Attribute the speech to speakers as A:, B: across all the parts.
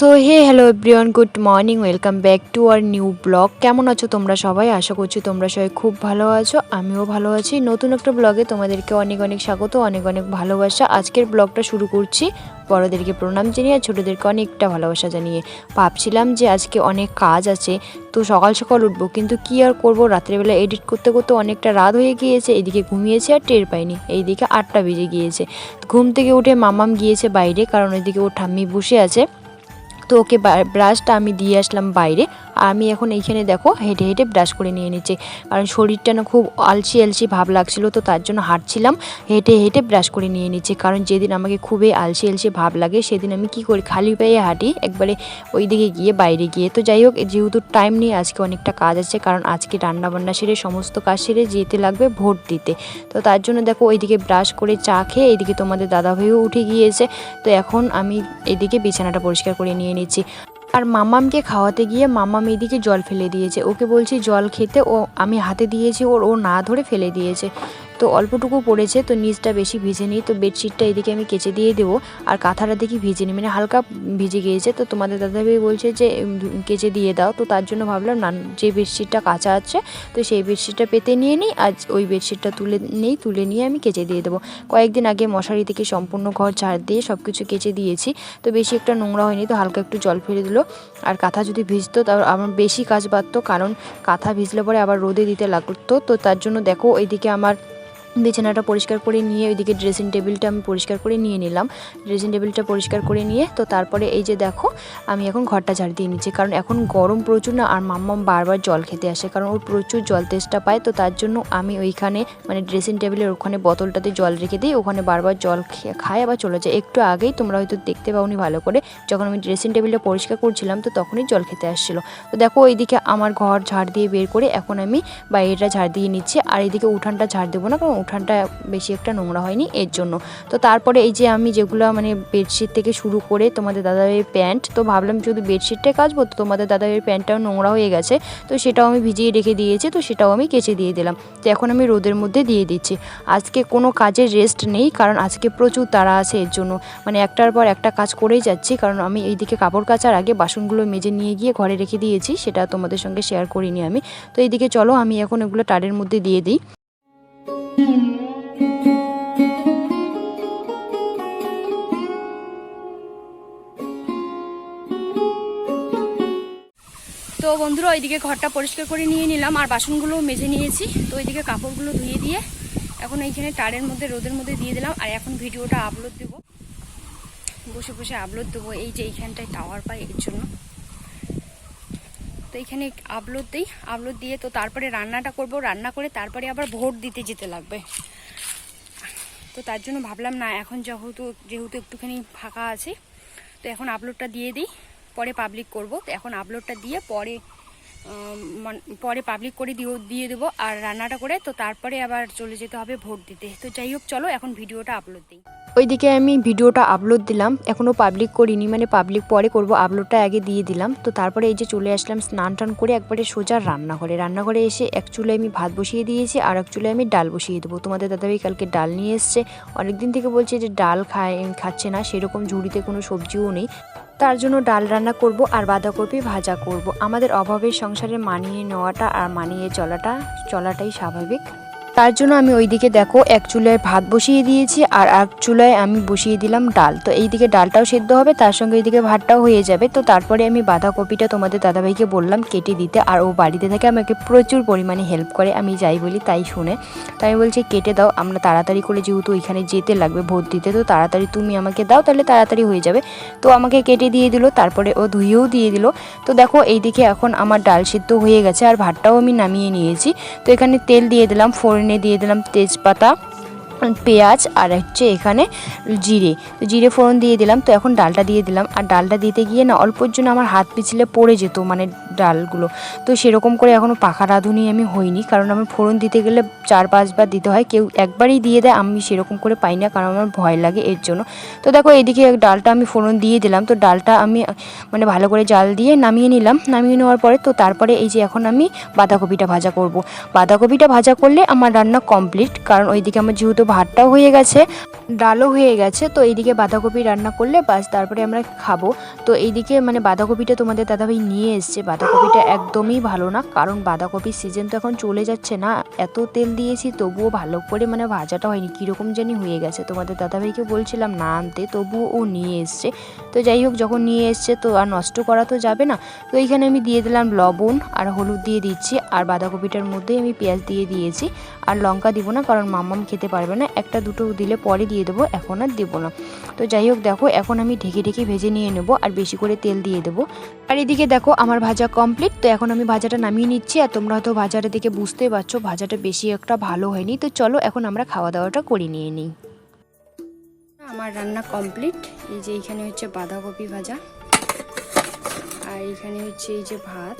A: So hey hello everyone good morning welcome back to our new blog কেমন আছো তোমরা সবাই? আশা করছি তোমরা সবাই খুব ভালো আছো। আমিও ভালো আছি। নতুন একটা ব্লগে তোমাদেরকে অনেক অনেক স্বাগত, অনেক অনেক ভালোবাসা। আজকের ব্লগটা শুরু করছি বড়োদেরকে প্রণাম জানিয়ে, আর ছোটোদেরকে অনেকটা ভালোবাসা জানিয়ে। ভাবছিলাম যে আজকে অনেক কাজ আছে, তো সকাল সকাল উঠবো। কিন্তু কি আর করব? রাত্রেবেলা এডিট করতে করতে অনেকটা রাত হয়ে গিয়েছে। এদিকে ঘুমিয়েছে আর টের পাইনি। এইদিকে আটটা বেজে গিয়েছে। ঘুম থেকে উঠে মামাম গিয়েছে বাইরে, কারণ ওইদিকে ও ঠাম্মি বসে আছে। তো ওকে ব্রাশটা আমি দিয়ে আসলাম বাইরে। আমি এখন এইখানে দেখো, হেঁটে হেঁটে ব্রাশ করে নিয়ে নিচ্ছি। কারণ শরীরটা না খুব আলসি আলসি ভাব লাগছিল, তো তার জন্য হাঁটছিলাম। হেঁটে হেঁটে ব্রাশ করে নিয়ে নিচ্ছি। কারণ যেদিন আমাকে খুবই আলসি আলসি ভাব লাগে, সেদিন আমি কি করি, খালি পায়ে হাঁটি, একবারে ওই দিকে গিয়ে, বাইরে গিয়ে। তো যাই হোক, যেহেতু টাইম নেই আজকে অনেকটা কাজ আছে, কারণ আজকে রান্না বান্না সেরে, সমস্ত কাজ সেরে যেতে লাগবে ভোট দিতে। তো তার জন্য দেখো, ওইদিকে ব্রাশ করে চা খেয়ে, এইদিকে তোমাদের দাদা ভাইও উঠে গিয়েছে। তো এখন আমি এদিকে বিছানাটা পরিষ্কার করে নিয়ে নিচ্ছি। আর মামামকে খাওয়াতে গিয়ে মামাম এদিকে জল ফেলে দিয়েছে। ওকে বলছি, জল খেতে ও, আমি হাতে দিয়েছি, ওর, ও না ধরে ফেলে দিয়েছে। তো অল্পটুকু পড়েছে, তো নিচটা বেশি ভিজে নিই, তো বেডশিটটা এদিকে আমি কেচে দিয়ে দেবো। আর কাঁথাটা দেখি ভিজে নি মানে হালকা ভিজে গিয়েছে। তো তোমাদের দাদাভাই বলছে যে কেচে দিয়ে দাও। তো তার জন্য ভাবলাম, না, যে বেডশিটটা কাঁচা আছে, তো সেই বেডশিটটা পেতে নিয়ে নিই। আর ওই বেডশিটটা তুলে নেই, তুলে নিয়ে আমি কেচে দিয়ে দেবো। কয়েকদিন আগে মশারি থেকে সম্পূর্ণ ঘর ঝাড় দিয়ে সব কিছু কেচে দিয়েছি। তো বেশি একটা নোংরা হয়নি, তো হালকা একটু জল ফেলে দিল। আর কাঁথা যদি ভিজতো তার আমার বেশি কাজ বাড়তো, কারণ কাঁথা ভিজলে পরে আবার রোদে দিতে লাগতো। তো তার জন্য দেখো এইদিকে আমার বিছানাটা পরিষ্কার করে নিয়ে ওইদিকে ড্রেসিং টেবিলটা আমি পরিষ্কার করে নিয়ে নিলাম। ড্রেসিং টেবিলটা পরিষ্কার করে নিয়ে তো তারপরে এই যে দেখো, আমি এখন ঘরটা ঝাড় দিয়ে নিচ্ছি। কারণ এখন গরম প্রচুর না, আর মাম্মাম বারবার জল খেতে আসে। কারণ ওর প্রচুর জল তেষ্টা পায়, তো তার জন্য আমি ওইখানে মানে ড্রেসিং টেবিলের ওখানে বোতলটাতে জল রেখে দিই। ওখানে বারবার জল খায় আবার চলে যায়। একটু আগেই তোমরা হয়তো দেখতে পাওনি ভালো করে, যখন আমি ড্রেসিং টেবিলটা পরিষ্কার করছিলাম, তো তখনই জল খেতে আসছিল। তো দেখো, ওইদিকে আমার ঘর ঝাড় দিয়ে বের করে এখন আমি বাইরেটা ঝাড় দিয়ে নিচ্ছি। আর এইদিকে উঠানটা ঝাড় দেবো না, কারণ উঠানটা বেশি একটা নোংরা হয়নি এর জন্য। তো তারপরে এই যে আমি যেগুলো মানে বেডশিট থেকে শুরু করে তোমাদের দাদাভাইয়ের প্যান্ট তো ভাবলাম শুধু বেডশিটটাই কাচবো তো তোমাদের দাদাভাইয়ের প্যান্টটাও নোংরা হয়ে গেছে, তো সেটাও আমি ভিজিয়ে রেখে দিয়েছি, তো সেটাও আমি কেচে দিয়ে দিলাম। তো এখন আমি রোদের মধ্যে দিয়ে দিচ্ছি। আজকে কোনো কাজের রেস্ট নেই, কারণ আজকে প্রচুর তাড়া আছে এর জন্য। মানে একটার পর একটা কাজ করেই যাচ্ছি, কারণ আমি এইদিকে কাপড় কাচার আগে বাসনগুলো মেজে নিয়ে গিয়ে ঘরে রেখে দিয়েছি, সেটা তোমাদের সঙ্গে শেয়ার করিনি আমি। তো এইদিকে চলো, আমি এখন এগুলো টারের মধ্যে দিয়ে দিই।
B: তো বন্ধুরা, ওইদিকে ঘরটা পরিষ্কার করে নিয়ে নিলাম, আর বাসনগুলো মেজে নিয়েছি। তো ওইদিকে কাপড়গুলো ধুয়ে দিয়ে এখন এইখানে টারের মধ্যে, রোদের মধ্যে দিয়ে দিলাম, আর এখন ভিডিওটা আপলোড দেবো। বসে বসে আপলোড দেবো এই যে এইখানটায় টাওয়ার পাই এর জন্য। তো এখানে আপলোড দিই আপলোড দিয়ে তো তারপরে রান্নাটা করব, রান্না করে তারপরে আবার ভোট দিতে যেতে লাগবে। তো তার জন্য ভাবলাম, না, এখন যেহেতু যেহেতু একটুখানি ফাঁকা আছে, তো এখন আপলোডটা দিয়ে দিই, পরে পাবলিক করব। তো এখন আপলোডটা দিয়ে পরে পরে পাবলিক করে দিও, দিয়ে দেবো আর রান্নাটা করে, তো তারপরে আবার চলে যেতে হবে ভোট দিতে। তো যাই হোক, চলো এখন ভিডিওটা আপলোড দিই।
A: ওইদিকে আমি ভিডিওটা আপলোড দিলাম এখনও পাবলিক করিনি মানে পাবলিক পরে করব আপলোডটা আগে দিয়ে দিলাম। তো তারপরে এই যে চলে আসলাম, স্নান টান করে একবারে সোজা রান্নাঘরে। রান্নাঘরে এসে এক চুলায় আমি ভাত বসিয়ে দিয়েছি, আর এক চুলায় আমি ডাল বসিয়ে দেবো। তোমাদের দাদাভাই কালকে ডাল নিয়ে এসছে। অনেকদিন থেকে বলছে যে ডাল খায়, খাচ্ছে না, সেরকম ঝুড়িতে কোনো সবজিও নেই। তার জন্য ডাল রান্না করব আর বাঁধাকপি ভাজা করব। আমাদের অভাবের সংসারে মানিয়ে নেওয়াটা আর মানিয়ে চলাটা, চলাটাই স্বাভাবিক। তার জন্য আমি ওইদিকে দেখো, এক চুলায় ভাত বসিয়ে দিয়েছি আর এক চুলায় আমি বসিয়ে দিলাম ডাল। তো এইদিকে ডালটাও সেদ্ধ হবে, তার সঙ্গে এইদিকে ভাতটাও হয়ে যাবে। তো তারপরে আমি বাঁধাকপিটা তোমাদের দাদাভাইকে বললাম কেটে দিতে, আর ও বাড়িতে থেকে আমাকে প্রচুর পরিমাণে হেল্প করে, আমি যাই বলি তাই শুনে। তো আমি বলছি, কেটে দাও, আমরা তাড়াতাড়ি করে যেহেতু ওইখানে যেতে লাগবে ভোট দিতে, তো তাড়াতাড়ি তুমি আমাকে দাও, তাহলে তাড়াতাড়ি হয়ে যাবে। তো আমাকে কেটে দিয়ে দিল, তারপরে ও ধুয়েও দিয়ে দিল। তো দেখো, এইদিকে এখন আমার ডাল সিদ্ধ হয়ে গেছে, আর ভাতটাও আমি নামিয়ে নিয়েছি। তো এখানে তেল দিয়ে দিলাম, ফোড়নে দিয়ে দিলাম তেজপাতা। পেঁয়াজ আর হচ্ছে এখানে জিরে। তো জিরে ফোড়ন দিয়ে দিলাম, তো এখন ডালটা দিয়ে দিলাম। আর ডালটা দিতে গিয়ে না অল্পর জন্য আমার হাত পিছলে পড়ে যেত মানে ডালগুলো। তো সেরকম করে এখনও পাখা রাঁধুনি আমি হইনি, কারণ আমার ফোড়ন দিতে গেলে চার পাঁচবার দিতে হয়। কেউ একবারই দিয়ে দেয়, আমি সেরকম করে পাই না, কারণ আমার ভয় লাগে এর জন্য। তো দেখো এদিকে ডালটা আমি ফোড়ন দিয়ে দিলাম। তো ডালটা আমি মানে ভালো করে জাল দিয়ে নামিয়ে নিলাম। নামিয়ে নেওয়ার পরে তো তারপরে এই যে এখন আমি বাঁধাকপিটা ভাজা করব। বাঁধাকপিটা ভাজা করলে আমার রান্না কমপ্লিট, কারণ ওইদিকে আমার যেহেতু ভাতটাও হয়ে গেছে, ডালও হয়ে গেছে, তো এইদিকে বাঁধাকপি রান্না করলে বাস তারপরে আমরা খাব। তো এইদিকে মানে বাঁধাকপিটা তোমাদের দাদাভাই নিয়ে এসছে। বাঁধাকপিটা একদমই ভালো না, কারণ বাঁধাকপির সিজন তো এখন চলে যাচ্ছে না। এত তেল দিয়েছি, তবুও ভালো করে মানে ভাজাটা হয়নি, কীরকম জানি হয়ে গেছে। তোমাদের দাদাভাইকে বলছিলাম না আনতে, তবুও ও নিয়ে এসছে। তো যাই হোক, যখন নিয়ে এসছে তো আর নষ্ট করা তো যাবে না। তো এইখানে আমি দিয়ে দিলাম লবণ আর হলুদ দিয়ে দিচ্ছি, আর বাঁধাকপিটার মধ্যেই আমি পেঁয়াজ দিয়ে দিয়েছি। আর লঙ্কা দিব না, কারণ মাম্মাম খেতে পারবে না। একটা দুটো দিলে পরে দিয়ে দেবো, এখন আর দেবো না। তো যাই হোক, দেখো, এখন আমি ঢেকে ঢেকে ভেজে নিয়ে নেব আর বেশি করে তেল দিয়ে দেবো। আর এদিকে দেখো, আমার ভাজা কমপ্লিট তো এখন আমি ভাজাটা নামিয়ে নিচ্ছি আর তোমরা হয়তো ভাজাটা দেখে বুঝতেই পারছ, ভাজাটা বেশি একটা ভালো হয়নি। তো চলো, এখন আমরা খাওয়া দাওয়াটা করে নিয়ে নিই।
B: আমার রান্না কমপ্লিট এই যে এইখানে হচ্ছে বাঁধাকপি ভাজা, আর এখানে হচ্ছে এই যে ভাত।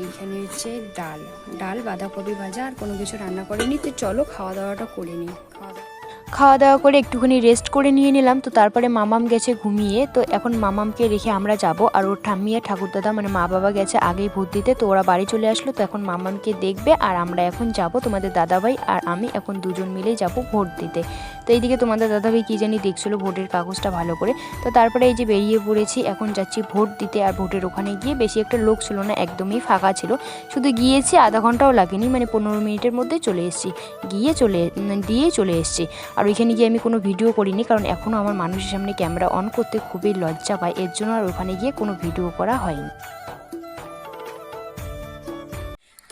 B: এইখানে হচ্ছে ডাল। ডাল, বাঁধাকপি ভাজা আর কোনো কিছু রান্না করিনি, তো চলো খাওয়া দাওয়াটা করে নিই। খাওয়া দাওয়া
A: খাওয়া দাওয়া করে একটুখানি রেস্ট করে নিয়ে নিলাম, তো তারপরে মামাম গেছে ঘুমিয়ে, তো এখন মামামকে রেখে আমরা যাব, আর ওর ঠাম্মি আর ঠাকুরদাদা মানে মা বাবা গেছে আগেই ভোট দিতে, তো ওরা বাড়ি চলে আসলো, তো এখন মামামকে দেখবে, আর আমরা এখন যাব তোমাদের দাদাভাই আর আমি এখন দুজন মিলেই যাব ভোট দিতে। তো এইদিকে তোমাদের দাদাভাই কী জানি দেখছিলো ভোটের কাগজটা ভালো করে। তো তারপরে এই যে বেরিয়ে পড়েছি, এখন যাচ্ছি ভোট দিতে আর ভোটের ওখানে গিয়ে বেশি একটা লোক ছিল না, একদমই ফাঁকা ছিল। শুধু গিয়েছি, আধা ঘন্টাও লাগেনি মানে পনেরো মিনিটের মধ্যে চলে এসেছি। গিয়ে চলে দিয়ে চলে এসেছি। আর ওইখানে গিয়ে আমি কোনো ভিডিও করিনি, কারণ এখনও আমার মানুষের সামনে ক্যামেরা অন করতে খুবই লজ্জা পায়, এর জন্য আর ওখানে গিয়ে কোনো ভিডিও করা হয়নি।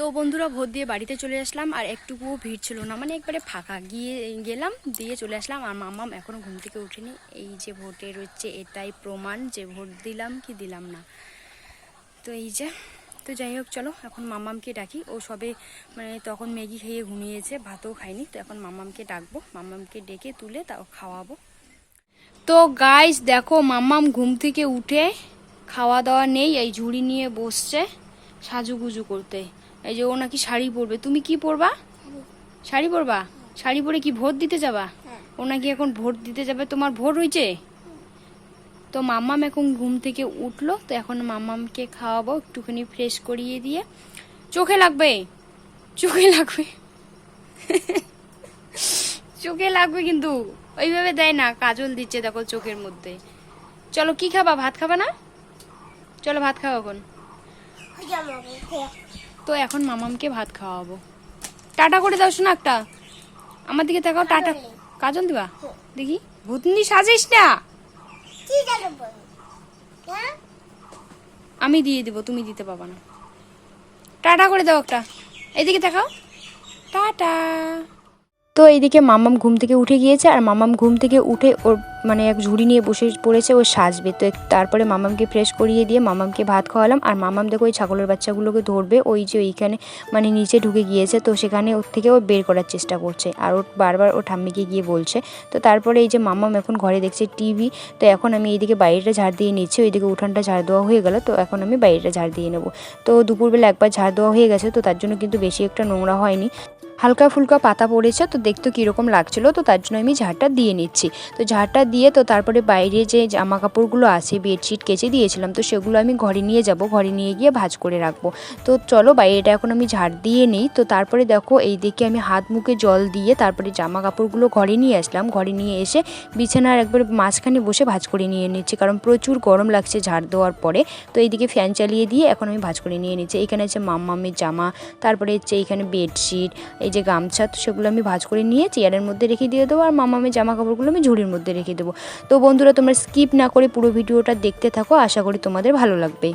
B: তো বন্ধুরা ভোট দিয়ে বাড়িতে চলে আসলাম আর একটুকুও ভিড় ছিল না। মানে একবারে ফাঁকা। গিয়ে, গেলাম, দিয়ে চলে আসলাম আর মামাম এখনও ঘুম থেকে উঠেনি এই যে ভোটের হচ্ছে এটাই প্রমাণ যে ভোট দিলাম কি দিলাম না। তো এই যে, তো যাই হোক, চলো, এখন মামামকে ডাকি। ও সবে মানে তখন ম্যাগি খেয়ে ঘুমিয়েছে, ভাতও খায়নি। তো এখন মামামকে ডাকবো। মামামকে ডেকে তুলে তাও খাওয়াবো। তো গাইস দেখো মামাম ঘুম থেকে উঠে খাওয়া দাওয়া নেই। এই ঝুড়ি নিয়ে বসছে সাজুগুজু করতে। এই যে ও নাকি শাড়ি পরবে। তুমি কি পরবা? শাড়ি পরবা? শাড়ি পরে কি ভোট দিতে যাবা? ও নাকি এখন ভোট দিতে যাবে? তোমার ভোট হয়েছে তো মাম্মাম এখন ঘুম থেকে উঠল তো এখন মাম্মামকে খাওয়াবো একটুখানি ফ্রেশ করিয়ে দিয়ে। চোখে লাগবে? চোখে লাগবে। চোখে লাগবে কিন্তু। ওইভাবে দেয় না কাজল দিচ্ছে দেখো চোখের মধ্যে। চলো কি খাবা? ভাত খাবা না? চলো ভাত খাও এখন। তো এখন মামামকে ভাত খাওয়াবো। টাটা করে দাও শোনা একটা আমার দিকে তাকাও টাটা। কাজল দিবা? দেখি। ভূতনি সাজিস না। আমি দিয়ে দিব তুমি দিতে পাবা না। টাটা করে দাও একটা। এইদিকে দেখাও টাটা।
A: তো এইদিকে মামাম ঘুম থেকে উঠে গিয়েছে আর মামাম ঘুম থেকে উঠে ওর মানে এক ঝুড়ি নিয়ে বসে পড়েছে, ও সাজবে। তো তারপরে মামামকে ফ্রেশ করিয়ে দিয়ে মামামকে ভাত খাওয়ালাম। আর মামাম দেখো ওই ছাগলের বাচ্চাগুলোকে ধরবে, ওই যে ওইখানে মানে নিচে ঢুকে গিয়েছে। তো সেখানে ওর থেকে ও বের করার চেষ্টা করছে। আর ওর বারবার ও ঠাম্মিকে গিয়ে বলছে। তো তারপরে এই যে মামাম এখন ঘরে দেখছে টিভি তো এখন আমি এইদিকে বাইরেটা ঝাড় দিয়ে নিচ্ছি। ওইদিকে উঠানটা ঝাড় দেওয়া হয়ে গেল, তো এখন আমি বাইরেটা ঝাড় দিয়ে নেব। তো দুপুরবেলা একবার ঝাড় দেওয়া হয়ে গেছে, তো তার জন্য কিন্তু বেশি একটা নোংরা হয়নি। হালকা ফুলকা পাতা পড়েছে, তো দেখতে কীরকম লাগছিল, তো তার জন্য আমি ঝাড়টা দিয়ে নিচ্ছি। তো ঝাড়টা দিয়ে তো তারপরে বাইরে যে জামা কাপড়গুলো আছে, বেডশিট কেচে দিয়েছিলাম, তো সেগুলো আমি ঘরে নিয়ে যাব, ঘরে নিয়ে গিয়ে ভাজ করে রাখব। তো চলো বাইরেটা এখন আমি ঝাড় দিয়ে নিই, তো তারপরে দেখো এই দিকে আমি হাত মুখে জল দিয়ে তারপরে জামা কাপড়গুলো ঘরে নিয়ে আসলাম, ঘরে নিয়ে এসে বিছানার একবার মাঝখানে বসে ভাঁজ করে নিয়ে নিচ্ছি, কারণ প্রচুর গরম লাগছে ঝাড় দেওয়ার পরে। তো এইদিকে ফ্যান চালিয়ে দিয়ে এখন আমি ভাঁজ করে নিয়ে নিচ্ছি, এখানে হচ্ছে মাম্মামের জামা, তারপরে হচ্ছে এইখানে বেডশিট, এই যে গামছা, তো সেগুলো আমি ভাজ করে নিয়ে চেয়ারের মধ্যে রেখে দিয়ে দেবো। আর মামামে জামা কাপড়গুলো আমি ঝুড়ির মধ্যে রেখে দেবো। তো বন্ধুরা, তোমরা স্কিপ না করে পুরো ভিডিওটা দেখতে থাকো। আশা করি তোমাদের ভালো লাগবে।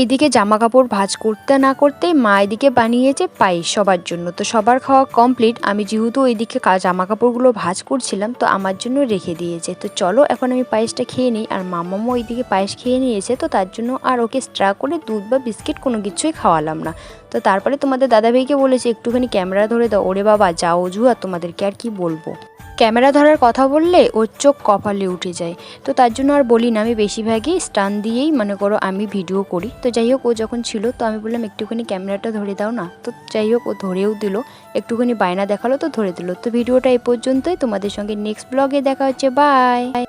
A: এইদিকে জামা কাপড় ভাজ করতে না করতেই মা এদিকে বানিয়েছে পায়েস সবার জন্য। তো সবার খাওয়া কমপ্লিট আমি যেহেতু ওইদিকে জামা কাপড়গুলো ভাজ করছিলাম, তো আমার জন্য রেখে দিয়েছে। তো চলো, এখন আমি পায়েসটা খেয়ে নিই। আর মামামও ওইদিকে পায়েস খেয়ে নিয়েছে, তো তার জন্য আর ওকে স্ট্রা করে দুধ বা বিস্কিট কোনো কিছুই খাওয়ালাম না। তো তারপরে তোমাদের দাদাভাইকে বলেছি, একটুখানি ক্যামেরা ধরে দাও। ওরে বাবা যাও অজু তোমাদেরকে আর কি বলব? ক্যামেরা ধরার কথা বললে ওর চোখ কপালে উঠে যায়। তো তার জন্য আর বলি না, আমি বেশিরভাগই স্টান দিয়েই মনে করো আমি ভিডিও করি। তো যাই হোক, ও যখন ছিল, তো আমি বললাম, একটুখানি ক্যামেরাটা ধরে দাও না। তো যাই হোক, ও ধরেও দিল। একটুখানি বায়না দেখাল, তো ধরে দিল। তো ভিডিওটা এই পর্যন্তই। তোমাদের সঙ্গে নেক্সট ব্লগে দেখা হচ্ছে। বাই